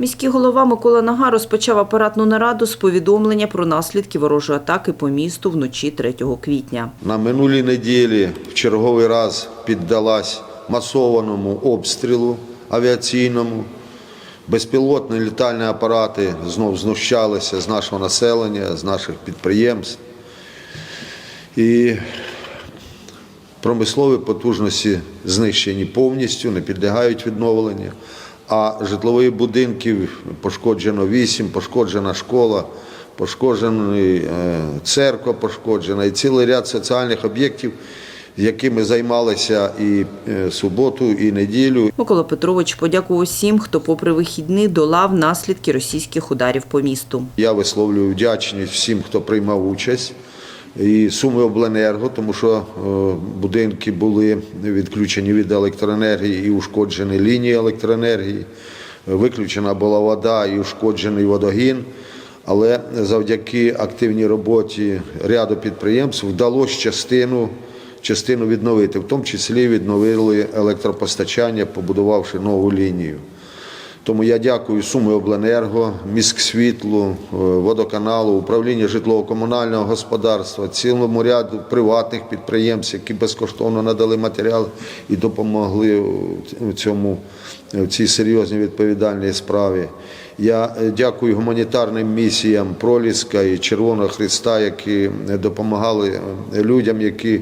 Міський голова Микола Нага розпочав апаратну нараду з повідомлення про наслідки ворожої атаки по місту вночі 3 квітня. На минулій неділі в черговий раз піддалась масованому обстрілу авіаційному. Безпілотні літальні апарати знов знущалися з нашого населення, з наших підприємств. І промислові потужності знищені повністю, не підлягають відновленню. А житлових будинків пошкоджено 8, пошкоджена школа, пошкоджена е, церква, пошкоджена і цілий ряд соціальних об'єктів, якими займалися і е, суботу, і неділю. Микола Петрович подякував усім, хто попри вихідні долав наслідки російських ударів по місту. Я висловлюю вдячність всім, хто приймав участь. І Суми обленерго, тому що е, будинки були відключені від електроенергії і ушкоджені лінії електроенергії. Виключена була вода і ушкоджений водогін. Але завдяки активній роботі ряду підприємств вдалося частину, частину відновити, в тому числі відновили електропостачання, побудувавши нову лінію. Тому я дякую Суми Обленерго, міськсвітлу, світлу, водоканалу, управління житлово-комунального господарства, цілому ряду приватних підприємств, які безкоштовно надали матеріал і допомогли в цьому в цій серйозній відповідальній справі. Я е, дякую гуманітарним місіям Проліска і Червоного Христа, які допомагали е, людям, які,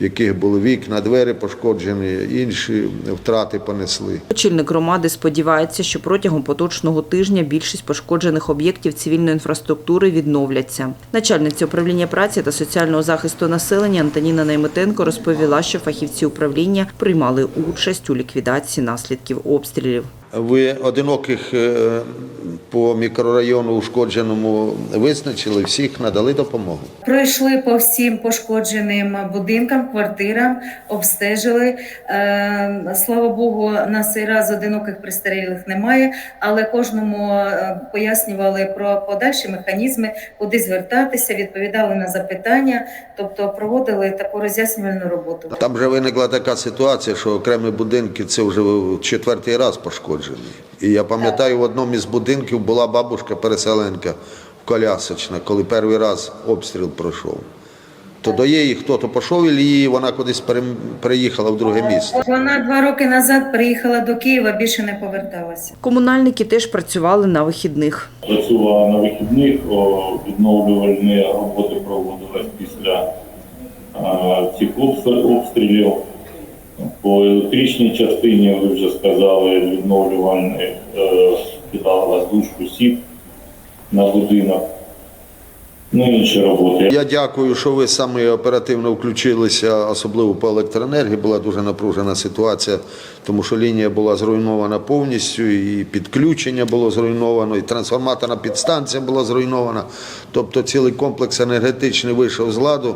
в яких були вікна, двері пошкоджені, інші втрати понесли. Очільник громади сподівається, що протягом поточного тижня більшість пошкоджених об'єктів цивільної інфраструктури відновляться. Начальниця управління праці та соціального захисту населення Антоніна Найметенко розповіла, що фахівці управління приймали участь у ліквідації наслідків обстрілів. Ви одиноких е, по мікрорайону ушкодженому визначили, всіх надали допомогу. Пройшли по всім пошкодженим будинкам, квартирам, обстежили. Е, Слава Богу, на цей раз одиноких пристарілих немає, але кожному е, пояснювали про подальші механізми, куди звертатися, відповідали на запитання, тобто проводили таку роз'яснювальну роботу. Там вже виникла така ситуація, що окремі будинки це вже четвертий раз пошкоджені. І я пам'ятаю, в одному із будинків була бабушка-переселенка в колясочна, коли перший раз обстріл пройшов. То до її хто-то пішов і її, вона кудись переїхала в друге місто. Вона два роки назад приїхала до Києва, більше не поверталася. Комунальники теж працювали на вихідних. Працювала на вихідних, відновлювальні роботи проводились після цих обс- обстрілів. По електричній частині, ви вже сказали, відновлювальних е, кидали воздушку сіп на будинок. Ну інші роботи. Я дякую, що ви саме оперативно включилися, особливо по електроенергії. Була дуже напружена ситуація, тому що лінія була зруйнована повністю, і підключення було зруйновано, і трансформаторна підстанція була зруйнована. Тобто цілий комплекс енергетичний вийшов з ладу.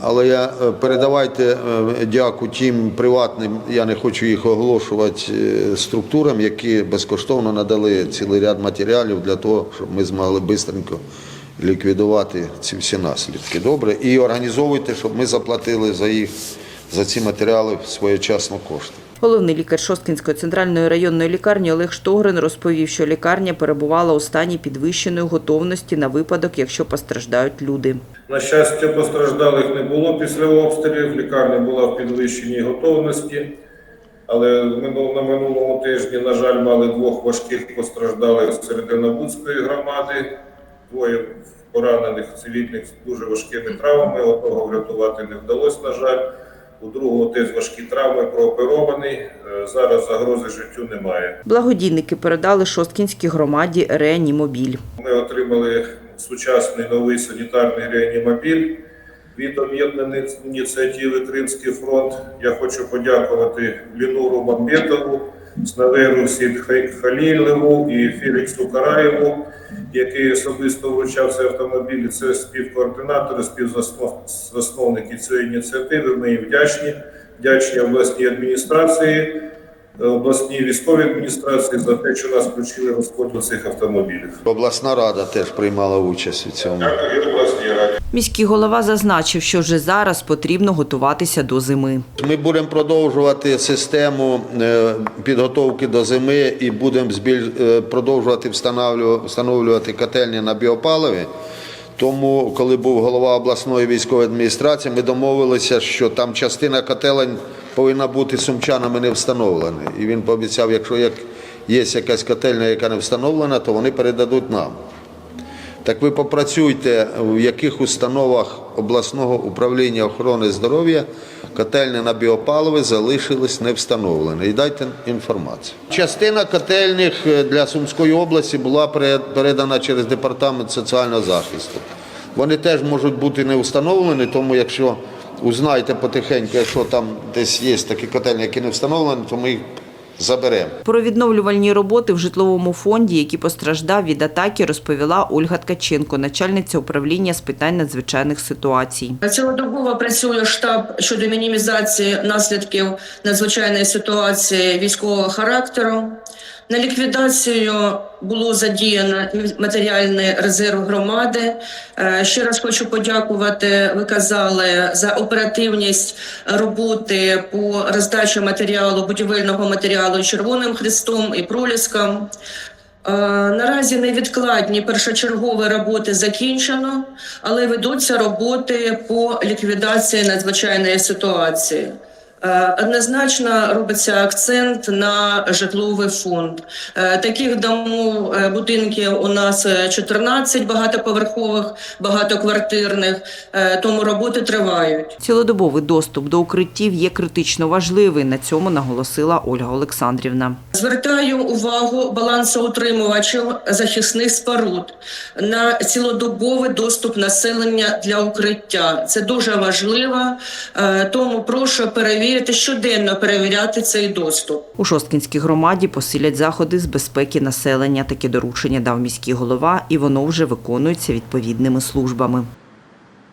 Але я е, передавайте е, дяку тим приватним, я не хочу їх оголошувати е, структурам, які безкоштовно надали цілий ряд матеріалів для того, щоб ми змогли швидко ліквідувати ці всі наслідки. Добре, і організовуйте, щоб ми заплатили за їх за ці матеріали своєчасно кошти. Головний лікар Шосткінської центральної районної лікарні Олег Штогрин розповів, що лікарня перебувала у стані підвищеної готовності на випадок, якщо постраждають люди. На щастя, постраждалих не було після обстрілів. Лікарня була в підвищеній готовності. Але на минулому тижні, на жаль, мали двох важких постраждалих з Серединобудської громади, двоє поранених цивільних з дуже важкими травмами. Одного врятувати не вдалося, на жаль. У другого теж важкі травми прооперований. Е, Зараз загрози життю немає. Благодійники передали Шосткінській громаді реанімобіль. Ми отримали сучасний новий санітарний реанімобіль від об'єднаної ініціативи Кримський фронт. Я хочу подякувати Лінуру Мамбетову, Снаверу Сід Халілеву і Феліксу Караєву, який особисто вручав цей автомобіль. Це співкоординатори, співзасновники цієї ініціативи. Ми їм вдячні. Вдячні обласній адміністрації обласній військовій адміністрації за те, що нас включили розподіл цих автомобілів. Обласна рада теж приймала участь у цьому. Дякую, і обласній раді. Міський голова зазначив, що вже зараз потрібно готуватися до зими. Ми будемо продовжувати систему е, підготовки до зими і будемо збіль- е, продовжувати встановлювати котельні на біопаливі. Тому, коли був голова обласної військової адміністрації, ми домовилися, що там частина котелень повинна бути сумчанами не встановлена. І він пообіцяв, якщо як є якась котельня, яка не встановлена, то вони передадуть нам. Так ви попрацюйте, в яких установах обласного управління охорони здоров'я котельні на біопаливи залишились не встановлені. І дайте інформацію. Частина котельних е, для Сумської області була передана через департамент соціального захисту. Вони теж можуть бути не встановлені, тому якщо узнаєте потихеньку, якщо там десь є такі котельні, які не встановлені, то ми їх заберемо. Про відновлювальні роботи в житловому фонді, який постраждав від атаки, розповіла Ольга Ткаченко, начальниця управління з питань надзвичайних ситуацій. Цілодобово працює штаб щодо мінімізації наслідків надзвичайної ситуації військового характеру. На ліквідацію було задіяно матеріальний резерв громади. Е, Ще раз хочу подякувати. Ви казали за оперативність роботи по роздачі матеріалу, будівельного матеріалу Червоним Христом і Проліском. Е, Наразі невідкладні першочергові роботи закінчено, але ведуться роботи по ліквідації надзвичайної ситуації. Е, Однозначно робиться акцент на житловий фонд. Е, Таких домов е, будинків у нас е, 14 багатоповерхових, багатоквартирних, тому роботи тривають. Цілодобовий доступ до укриттів є критично важливий. На цьому наголосила Ольга Олександрівна. Звертаю увагу балансоутримувачів захисних споруд на цілодобовий доступ населення для укриття. Це дуже важливо, тому прошу перевірити щоденно перевіряти цей доступ. У Шосткінській громаді посилять заходи з безпеки населення. Таке доручення дав міський голова, і воно вже виконується відповідними службами.